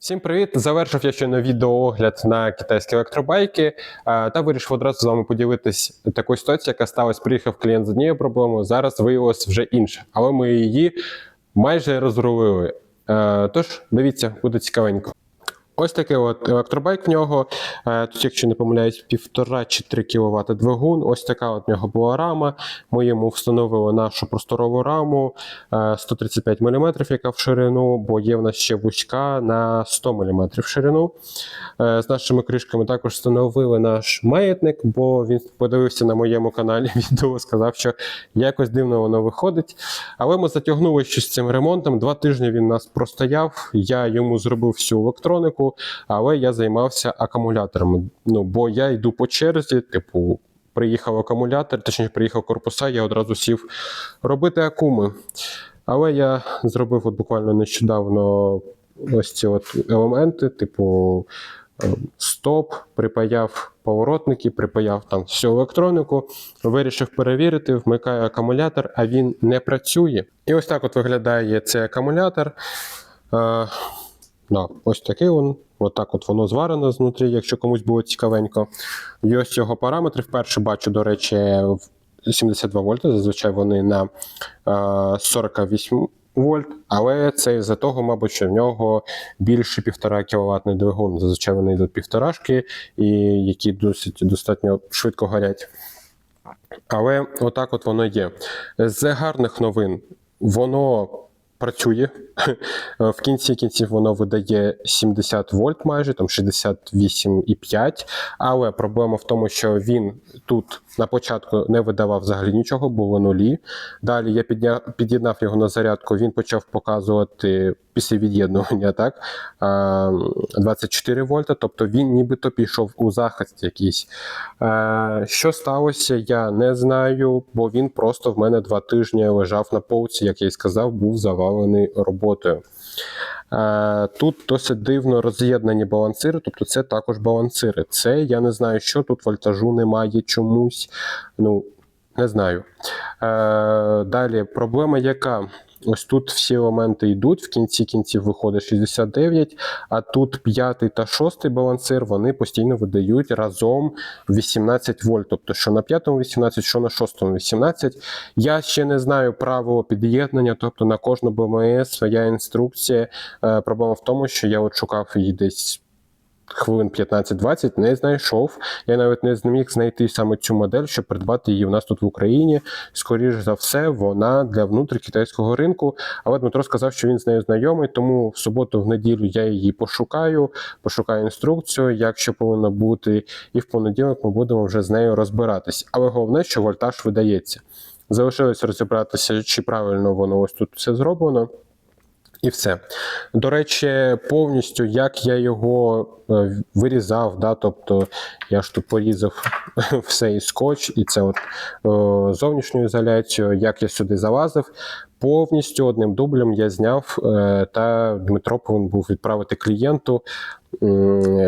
Всім привіт! Завершив я щойно відеоогляд на китайські електробайки е, та вирішив одразу з вами поділитись такою ситуацією, яка сталася. Приїхав клієнт з однією проблемою, зараз виявилось вже інше, але ми її майже розрулили. Е, Тож, дивіться, буде цікавенько. Ось такий от електробайк в нього. Е, Тут, якщо не помиляюсь, півтора чи 3 кВт двигун. Ось така от в нього була рама. Ми йому встановили нашу просторову раму е, 135 мм, яка в ширину, бо є в нас ще вузька на 100 мм в ширину. Е, З нашими кришками також встановили наш маятник, бо він подивився на моєму каналі відео, сказав, що якось дивно воно виходить. Але ми затягнули щось з цим ремонтом. Два тижні він нас простояв. Я йому зробив всю електронику, але я займався акумуляторами. Ну, бо я йду по черзі, типу. Приїхав акумулятор, точніше, приїхав корпуса, я одразу сів робити акуми. Але я зробив от буквально нещодавно ось ці от елементи, типу е, стоп, припаяв поворотники, припаяв там всю електронику, вирішив перевірити, вмикаю акумулятор, а він не працює. І ось так от виглядає цей акумулятор. Е, да, ось такий він. Отак от воно зварено знутрі, якщо комусь було цікавенько. І ось його параметри. Вперше бачу, до речі, 72 вольта. Зазвичай вони на е, 48 вольт, але це із-за того, мабуть, що в нього більше 1,5 кВт двигун. Зазвичай вони йдуть півторашки, і які досить достатньо швидко горять. Але отак от воно є. З гарних новин воно працює. В кінці кінців воно видає 70 вольт майже, там 68,5. Але проблема в тому, що він тут на початку не видавав взагалі нічого, було нулі. Далі я підня- під'єднав його на зарядку, він почав показувати після від'єднування так, 24 вольта, тобто він нібито пішов у захист якийсь. Е, Що сталося, я не знаю, бо він просто в мене два тижні лежав на полці, як я і сказав, був завалений роботою. Е, Тут досить дивно роз'єднані балансири, тобто це також балансири. Це я не знаю, що тут вольтажу немає чомусь. Ну, не знаю. Е, Далі проблема яка? Ось тут всі елементи йдуть, в кінці кінців виходить 69, а тут п'ятий та шостий балансир вони постійно видають разом 18 вольт. Тобто, що на п'ятому 18, що на шостому 18. Я ще не знаю правило під'єднання, тобто на кожну БМС своя інструкція. Е, Проблема в тому, що я от шукав її десь. Хвилин 15-20 не знайшов. Я навіть не зміг знайти саме цю модель, щоб придбати її у нас тут в Україні. Скоріше за все, вона для внутрікитайського ринку. Але Дмитро сказав, що він з нею знайомий, тому в суботу, в неділю я її пошукаю, пошукаю інструкцію, як що повинно бути, і в понеділок ми будемо вже з нею розбиратись. Але головне, що вольтаж видається. Залишилось розібратися, чи правильно воно ось тут все зроблено. І все. До речі, повністю як я його е, вирізав, да, тобто я ж тут порізав все і скотч, і це от е, зовнішню ізоляцію, як я сюди залазив. Повністю одним дублем я зняв, е, та Дмитро повинен був відправити клієнту.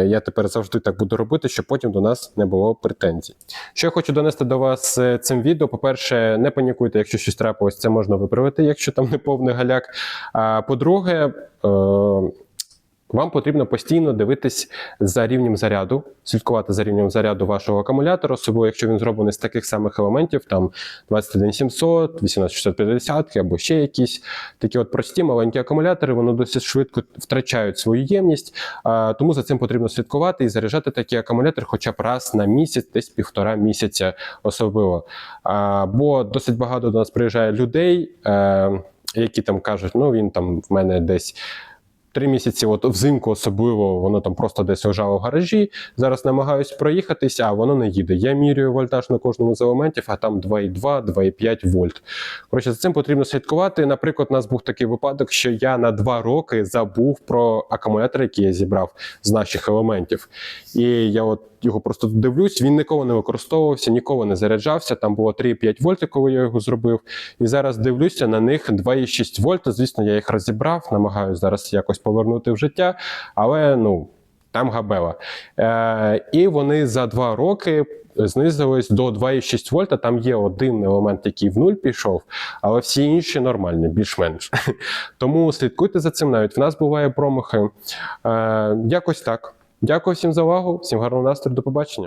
Я тепер завжди так буду робити, щоб потім до нас не було претензій. Що я хочу донести до вас е, цим відео. По-перше, не панікуйте, якщо щось трапилось, це можна виправити, якщо там не повний галяк. А по-друге, е, вам потрібно постійно дивитись за рівнем заряду, слідкувати за рівнем заряду вашого акумулятора, особливо якщо він зроблений з таких самих елементів, там 21700, 18650 або ще якісь такі от прості маленькі акумулятори, вони досить швидко втрачають свою ємність, тому за цим потрібно слідкувати і заряджати такі акумулятори хоча б раз на місяць, десь півтора місяця особливо. Бо досить багато до нас приїжджає людей, е, які там кажуть, ну він там в мене десь. Три місяці, от взимку особливо, воно там просто десь лежало в гаражі. Зараз намагаюсь проїхатися, а воно не їде. Я міряю вольтаж на кожному з елементів, а там 2,2, 2,5 вольт. Коротше, за цим потрібно слідкувати. Наприклад, у нас був такий випадок, що я на два роки забув про акумулятор, який я зібрав з наших елементів. І я от його просто дивлюсь, він ніколи не використовувався, ніколи не заряджався. Там було 3,5 вольти, коли я його зробив. І зараз дивлюся на них 2,6 вольта. Звісно, я їх розібрав, намагаюся зараз якось повернути в життя, але ну. Там габела. Е, і вони за два роки знизились до 2,6 вольта. Там є один елемент, який в нуль пішов, але всі інші нормальні, більш-менш. Тому слідкуйте за цим. Навіть в нас буває промахи. Е, якось так. Дякую всім за увагу, всім гарного настрою, до побачення.